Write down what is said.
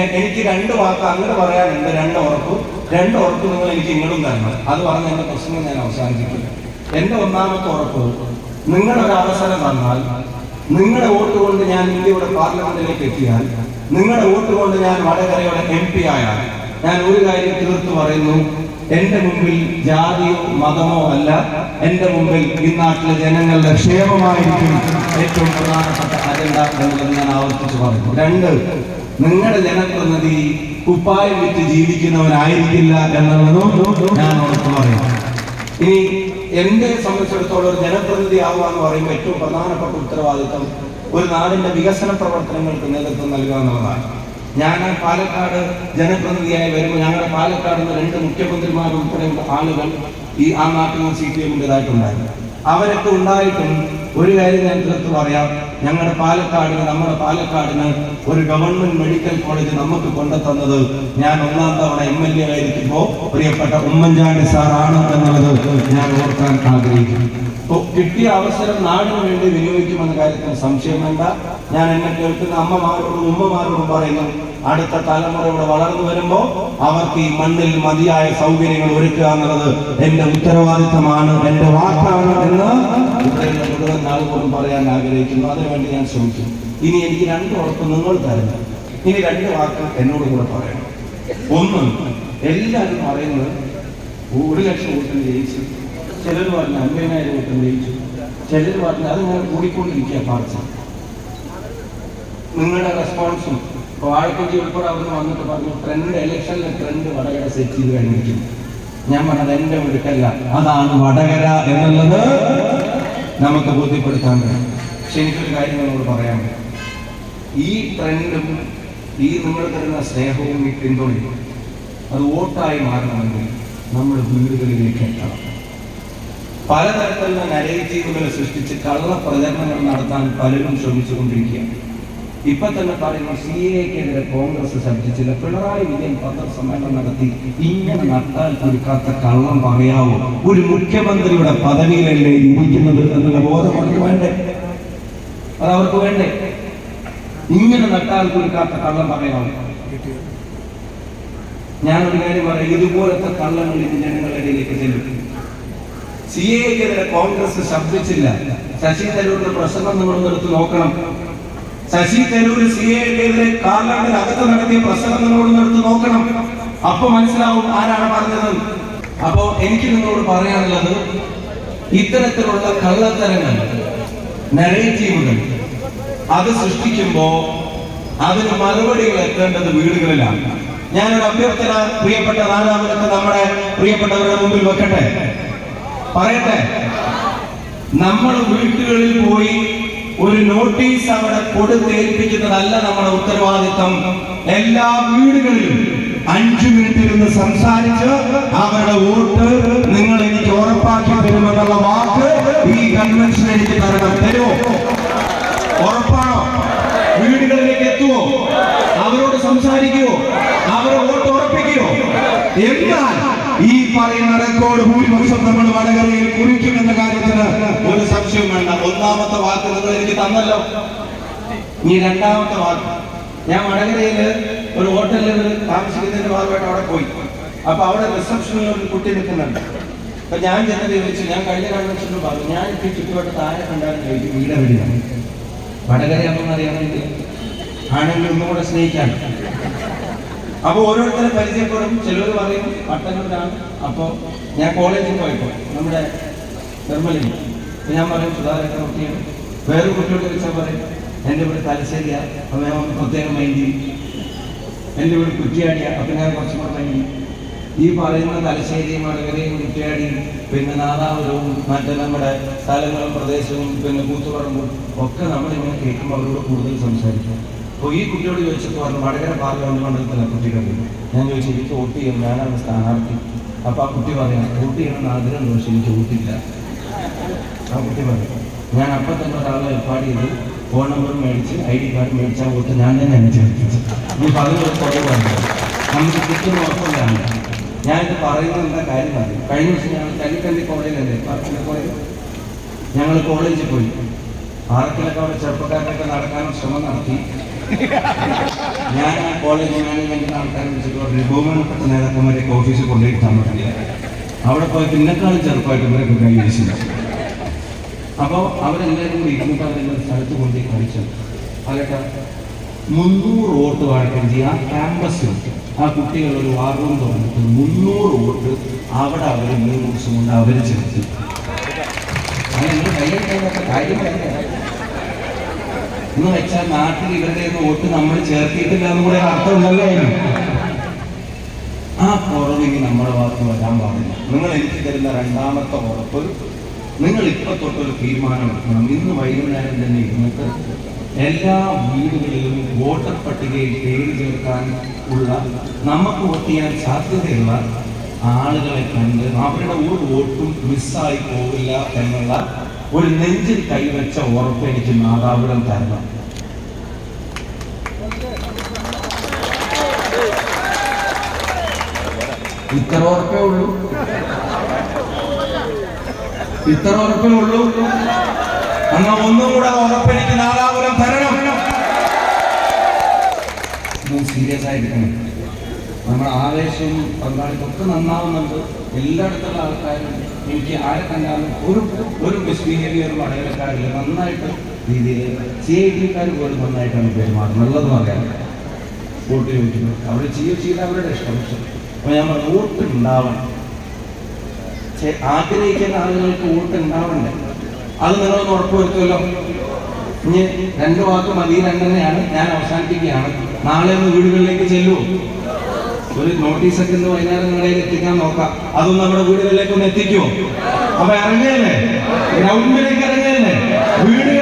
എനിക്ക് രണ്ട് വാക്ക് അങ്ങനെ പറയാനുണ്ട് രണ്ട് ഉറപ്പ്. രണ്ട് ഉറപ്പ് നിങ്ങൾ എനിക്ക് ഇങ്ങോട്ടും തരണം. അത് പറഞ്ഞ എന്റെ പ്രശ്നം ഞാൻ അവസാനിപ്പിക്കും. എന്റെ ഒന്നാമത്തെ ഉറപ്പ് നിങ്ങളൊരു അവസരം തന്നാൽ നിങ്ങളുടെ വോട്ട് കൊണ്ട് ഞാൻ ഇന്ത്യയുടെ പാർലമെന്റിലേക്ക് എത്തിയാൽ നിങ്ങളുടെ വോട്ട് കൊണ്ട് ഞാൻ വടകരയുടെ എം പി ആയാൽ ഞാൻ ഒരു കാര്യം തീർത്തു പറയുന്നു. എന്റെ മുമ്പിൽ ജാതിയോ മതമോ അല്ല. എന്റെ മുമ്പിൽ ഈ നാട്ടിലെ ജനങ്ങളുടെ ക്ഷേമമായിരിക്കും ഏറ്റവും പ്രധാനപ്പെട്ട അജണ്ട എന്നുള്ളത് ഞാൻ ആവർത്തിച്ചു പറയുന്നു. രണ്ട് നിങ്ങളുടെ ജനപ്രതിനിധി കുപ്പായം വിറ്റ് ജീവിക്കുന്നവനായിരിക്കില്ല എന്നുള്ളതും ഞാൻ ഉറപ്പ് പറയാം. ഇനി എന്നെ സംബന്ധിച്ചിടത്തോളം ഒരു ജനപ്രതിനിധി ആവുക എന്ന് പറയുമ്പോൾ ഏറ്റവും പ്രധാനപ്പെട്ട ഉത്തരവാദിത്വം ഒരു നാടിന്റെ വികസന പ്രവർത്തനങ്ങൾക്ക് നേതൃത്വം നൽകുക എന്നുള്ളതാണ്. ഞാൻ പാലക്കാട് ജനപ്രതിനിധിയായി വരുമ്പോൾ ഞങ്ങളുടെ പാലക്കാട് നിന്ന് രണ്ട് മുഖ്യമന്ത്രിമാർ ഉൾപ്പെടെയുള്ള ആളുകൾ ഈ ആ നാട്ടിൽ സി പി എമ്മിന്റെതായിട്ടുണ്ടായിരുന്നു. അവരൊക്കെ ഉണ്ടായിട്ടും ഒരു കാര്യം ഞാൻ പറയാം ഞങ്ങളുടെ പാലക്കാടിന് നമ്മുടെ പാലക്കാടിന് ഒരു ഗവൺമെന്റ് മെഡിക്കൽ കോളേജ് നമുക്ക് കൊണ്ടുതന്നത് ഞാൻ ഒന്നാം തവണ എം എൽ എ ആയിരിക്കുമ്പോൾ പ്രിയപ്പെട്ട ഉമ്മൻചാണ്ടി സാറാണ് എന്നുള്ളത് ഞാൻ ഓർക്കാൻ ആഗ്രഹിക്കുന്നു. കിട്ടിയ അവസരം നാടിനു വേണ്ടി വിനിയോഗിക്കുമെന്ന കാര്യത്തിൽ സംശയം വേണ്ട. ഞാൻ എന്നെ കേൾക്കുന്ന അമ്മമാരോടും ഉമ്മമാരോടും പറയുന്നു അടുത്ത തലമുറ ഇവിടെ വളർന്നു വരുമ്പോ അവർക്ക് ഈ മണ്ണിൽ മതിയായ സൗകര്യങ്ങൾ ഒരുക്കുക എന്നുള്ളത് എന്റെ ഉത്തരവാദിത്തമാണ് എന്റെ വാക്കാണ് എന്ന് മുഴുവൻ ആളുകളും പറയാൻ ആഗ്രഹിക്കുന്നു. അതിനുവേണ്ടി ഞാൻ ശ്രമിക്കും ഇനി എനിക്ക് രണ്ട് ഉറപ്പ് നിങ്ങൾ തരണം. ഇനി രണ്ട് വാക്ക് എന്നോട് കൂടെ പറയണം. ഒന്ന് എല്ലാവരും പറയുന്നത് ഒരു ലക്ഷം വോട്ടിന് ജയിച്ചു. ചിലർ പറഞ്ഞു അമ്പതിനായിരം വോട്ടിന് ജയിച്ചു. ചിലർ പറഞ്ഞു അത് കൂടിക്കൊണ്ടിരിക്കുക പാർട്ടി. നിങ്ങളുടെ റെസ്പോൺസും ഇപ്പോൾ വാഴക്കുറ്റി ഉൾപ്പെടെ വന്നിട്ട് പറഞ്ഞു ട്രെൻഡ് ഇലക്ഷനിലെ ട്രെൻഡ് വടകര സെറ്റ് ചെയ്ത് കഴിഞ്ഞിരിക്കും. ഞാൻ പറഞ്ഞത് എന്റെ മിടുക്കല്ല അതാണ് വടകര എന്നുള്ളത് നമുക്ക് ബോധ്യപ്പെടുത്താൻ കഴിയും. പക്ഷെ എനിക്കൊരു കാര്യം നിങ്ങളോട് പറയാൻ ഈ ട്രെൻഡും ഈ നിങ്ങൾ തരുന്ന സ്നേഹവും ഈ പിന്തുണയും അത് വോട്ടായി മാറണമെങ്കിൽ നമ്മൾ വീടുകളിലേക്ക് എത്തണം. പലതരത്തിലുള്ള നരേറ്റീവുകൾ സൃഷ്ടിച്ച് കള്ള പ്രചരണങ്ങൾ നടത്താൻ പലരും ശ്രമിച്ചുകൊണ്ടിരിക്കുകയാണ്. ഇപ്പൊ തന്നെ പറയുന്നു സി എക്കെതിരെ കോൺഗ്രസ് ശബ്ദിച്ചില്ല പിണറായി വിജയൻ പത്രസമ്മേളനം നടത്തി ഇങ്ങനെ നട്ടാൽ കുടുക്കാത്ത കള്ളം പറയാവോ? ഒരു മുഖ്യമന്ത്രിയുടെ പദവിയിലല്ലേ ഇരിക്കുന്നത് എന്നുള്ള ബോധം അവർക്ക് വേണ്ടേ? അത് അവർക്ക് വേണ്ടേ? ഇങ്ങനെ നട്ടാൽ കുടുക്കാത്ത കള്ളം പറയാവോ? ഞാനൊരു കാര്യം പറയാം. ഇതുപോലത്തെ കള്ളങ്ങൾ ഇന്ന് ജനങ്ങളുടെ ഇടയിലേക്ക് ചെല്ലും. സി എക്കെതിരെ കോൺഗ്രസ് ശബ്ദിച്ചില്ല ശശി തരൂരിന്റെ പ്രസംഗം നിങ്ങൾ എടുത്ത് നോക്കണം. ശശി തരൂർ സി എക്കെതിരെ പാർലമെന്റിൽ അകത്ത് നടത്തിയ പ്രശ്നങ്ങളോട് നിങ്ങളോട് എടുത്ത് നോക്കണം. അപ്പൊ മനസ്സിലാവും ആരാണ് പറഞ്ഞത്. അപ്പോ എനിക്ക് നിങ്ങളോട് പറയാനുള്ളത് ഇത്തരത്തിലുള്ള കള്ളത്തരങ്ങൾ നരേറ്റീവുകൾ അത് സൃഷ്ടിക്കുമ്പോ അതിന് മറുപടികൾ എത്തേണ്ടത് വീടുകളിലാണ്. ഞാനൊരു അഭ്യർത്ഥന പ്രിയപ്പെട്ട നാലാമത്തെ നമ്മുടെ പ്രിയപ്പെട്ടവരുടെ മുമ്പിൽ വെക്കട്ടെ? പറയട്ടെ? നമ്മൾ വീട്ടുകളിൽ പോയി ഒരു നോട്ടീസ് അവിടെ കൊടുത്തേൽപ്പിക്കുന്നതല്ല നമ്മുടെ ഉത്തരവാദിത്തം. എല്ലാ വീടുകളിലും അഞ്ചു മിനിറ്റ് ഇരുന്ന് സംസാരിച്ച് അവരുടെ വോട്ട് നിങ്ങൾ എനിക്ക് ഉറപ്പാക്കി തരുമെന്നുള്ള വാക്ക് ഈ കൺവെൻഷൻ എനിക്ക് തരണം. തരുമോ? ഉറപ്പാണോ? വീടുകളിലേക്ക് എത്തുമോ? അവരോട് സംസാരിക്കുവോ അവരെ വോട്ട് ഉറപ്പിക്കുമോ? എന്നാൽ ഈ പറയുന്ന റെക്കോർഡ് ഭൂരിപക്ഷം നമ്മൾ വടകരയിൽ കുറിക്കുമെന്ന കാര്യം ഒന്നാമത്തെ വാക്ക് നിങ്ങൾ എനിക്ക് തന്നല്ലോ. ഇനി രണ്ടാമത്തെ വാക്ക്. ഞാൻ വടകരയിൽ ഒരു ഹോട്ടലിൽ താമസിക്കുന്നതിന്റെ ഭാഗമായിട്ട് അവിടെ പോയി. അപ്പൊ അവിടെ റിസപ്ഷനിൽ ഒരു കുട്ടി നിൽക്കുന്നുണ്ട്. അപ്പൊ ഞാൻ ചെന്നത് ചോദിച്ചു ഞാൻ കഴിഞ്ഞ കൺവെൻഷനിൽ പറഞ്ഞു ഞാൻ ഇപ്പൊ ചുറ്റുവട്ടത്ത് ആരെ കണ്ടാലും ചോദിക്കും വീട് വീടാണ് വടകരയാണെന്ന് അറിയാമെങ്കിൽ ആണെങ്കിൽ ഒന്നും കൂടെ സ്നേഹിക്കാൻ. അപ്പൊ ഓരോരുത്തരെ പരിചയപ്പെടും. ചിലർ പറയും പട്ടണത്തിലാണ്. അപ്പോൾ ഞാൻ കോളേജിൽ പോയപ്പോ നമ്മുടെ നിർമ്മലിന് ഞാൻ പറയും സുധാകരന്റെ കുട്ടിയാണ് വേറെ കുട്ടിയോട് ചോദിച്ചാൽ പറയും എന്റെ ഇവിടെ തലശ്ശേരിയ. അപ്പൊ പ്രത്യേകം മൈൻഡി എന്റെ ഇവിടെ കുറ്റിയാടിയ. അപ്പൊ ഞാൻ കുറച്ചും കൂടെ മൈൻഡി ഈ പറയുന്ന തലശ്ശേരിയും അടകരയും കുറ്റിയാടിയും പിന്നെ നാദാപുരവും മറ്റേ നമ്മുടെ സ്ഥലങ്ങളും പ്രദേശവും പിന്നെ കൂത്തുപറമ്പും ഒക്കെ നമ്മളിങ്ങനെ കേൾക്കുമ്പോൾ അവരോട് കൂടുതൽ സംസാരിക്കും. അപ്പോൾ ഈ കുട്ടിയോട് ചോദിച്ചപ്പോൾ പറഞ്ഞു വടകര പാർലമെന്റ് മണ്ഡലത്തിലെ കുട്ടികൾ ഞാൻ ചോദിച്ചു എനിക്ക് വോട്ട് ചെയ്യും ഞാനാണ് സ്ഥാനാർത്ഥി. അപ്പോൾ ആ കുട്ടി പറയാം വോട്ട് ചെയ്യണമെന്ന് ആഗ്രഹം ചോദിച്ചു എനിക്ക് വോട്ടില്ല. ആ കുട്ടി ഞാൻ അപ്പം തന്നെ ഒരാളെ ഏർപ്പാട് ചെയ്ത് ഫോൺ നമ്പർ മേടിച്ച് ഐ ഡി കാർഡ് മേടിച്ച കുട്ടി ഞാൻ തന്നെ അനുസരിച്ചു ഈ പറഞ്ഞു കുറവാണ് നമുക്ക് കിട്ടുന്ന ഉറപ്പില്ലാണ് ഞാനിത് പറയുന്നത് എന്താ കാര്യം പറയും കഴിഞ്ഞ ദിവസം ഞങ്ങൾ കല്ലിക്കല്ലി കോളേജിലല്ലേ? കോളേജ്? ഞങ്ങൾ കോളേജിൽ പോയി. ആർക്കിലൊക്കെ അവിടെ ചെറുപ്പക്കാരനൊക്കെ നടക്കാനും ശ്രമം നടത്തി. ഞാൻ ആ കോളേജ് മാനേജ്മെന്റിന്റെ ആൾക്കാരെ വിളിച്ചിട്ട് ബഹുമാനപ്പെട്ട നേതാക്കന്മാരെയൊക്കെ ഓഫീസിൽ കൊണ്ടുപോയി തന്നിട്ടില്ല അവിടെ പോയി പിന്നെക്കാളും ചെറുപ്പമായിട്ട് ഇവരൊക്കെ കൈ വീശില്ല അപ്പോൾ അവരെല്ലാവരും കൂടി ഇരുന്നിട്ട് അവരെല്ലാം സ്ഥലത്ത് കൊണ്ടുപോയി കളിച്ചു. അതൊക്കെ മുന്നൂറ് വോട്ട് വാഴക്കഞ്ചി ആ ക്യാമ്പസിൽ ആ കുട്ടികൾ ഒരു വാർ റൂം തുറന്നിട്ട് മുന്നൂറ് വോട്ട് അവിടെ അവർ മൂന്ന് ദിവസം കൊണ്ട് അവർ ചെലുത്തി. അങ്ങനെ കൈയ്യടിക്കാത്ത കാര്യമല്ല എന്ന് വെച്ചാൽ നാട്ടിൽ ഇവരുടെ വോട്ട് നമ്മൾ ചേർത്തിയിട്ടില്ല എന്ന് കൂടെ അർത്ഥം ഉണ്ടല്ലോ? ആ കുറവ് ഇനി നമ്മുടെ ഭാഗത്ത് വരാൻ പാടില്ല. നിങ്ങൾ എനിക്ക് തരുന്ന രണ്ടാമത്തെ ഉറപ്പ് നിങ്ങൾ ഇപ്പൊ തൊട്ടൊരു തീരുമാനമെടുക്കണം. ഇന്ന് വൈകുന്നേരം തന്നെ ഇരുന്നിട്ട് എല്ലാ വീടുകളിലും വോട്ടർ പട്ടികയിൽ പേര് ചേർക്കാൻ ഉള്ള നമുക്ക് വോട്ട് ചെയ്യാൻ സാധ്യതയുള്ള ആളുകളെ കണ്ട് അവരുടെ ഒരു വോട്ടും മിസ്സായി പോവില്ല എന്നുള്ള ഒരു നെഞ്ചിൽ കൈവച്ച ഉറപ്പ് എനിക്ക് മാതാപിടം തരണം. ഇത്ര ഉറപ്പേ ഉള്ളൂ. ഇത്ര ഉറപ്പിനുള്ളൂ. എന്നാ ഒന്നും കൂടെ ഉറപ്പെനിക്ക് നാലാപുരം തരണം. സീരിയസ് ആയിരിക്കണം. നമ്മുടെ ആവേശവും പങ്കാളിത്തൊക്കെ നന്നാവുന്നുണ്ട്. എല്ലായിടത്തുള്ള ആൾക്കാരും എനിക്ക് ആരെ കണ്ടാലും ഒരു ഒരു മിസ്ബിഹേവിയറും അടയാളക്കാരില്ല. നന്നായിട്ട് രീതിയിൽ സി പോലും നന്നായിട്ടാണ് പെരുമാറുന്നത്. നല്ലതും അറിയാം വോട്ട് ചോദിക്കുന്നത് അവർ ചെയ്യുക ചെയ്ത അവരുടെ ഇഷ്ടം. അപ്പൊ ഞാൻ പറഞ്ഞു വോട്ട് ഉണ്ടാവണം. ആഗ്രഹിക്കുന്ന ആളുകൾക്ക് വോട്ട് ഉണ്ടാവണ്ടേ? അത് നിങ്ങളൊന്ന് ഉറപ്പുവരുത്തുമല്ലോ ഇനി രണ്ട് വാക്ക് മതി രണ്ടെന്നെയാണ് ഞാൻ അവസാനിപ്പിക്കുകയാണ്. നാളെ ഒന്ന് വീടുകളിലേക്ക് ചെല്ലുമോ ഒരു നോട്ടീസ് ഒക്കെ ഇന്ന് വൈകുന്നേരം നിങ്ങളെ എത്തിക്കാൻ നോക്കാം. അതൊന്നും നമ്മുടെ വീടുകളിലേക്ക് ഒന്ന് എത്തിക്കുമോ അപ്പൊ ഇറങ്ങിയല്ലേ ഗ്രൗണ്ടിലേക്ക് ഇറങ്ങിയല്ലേ വീടുകളിൽ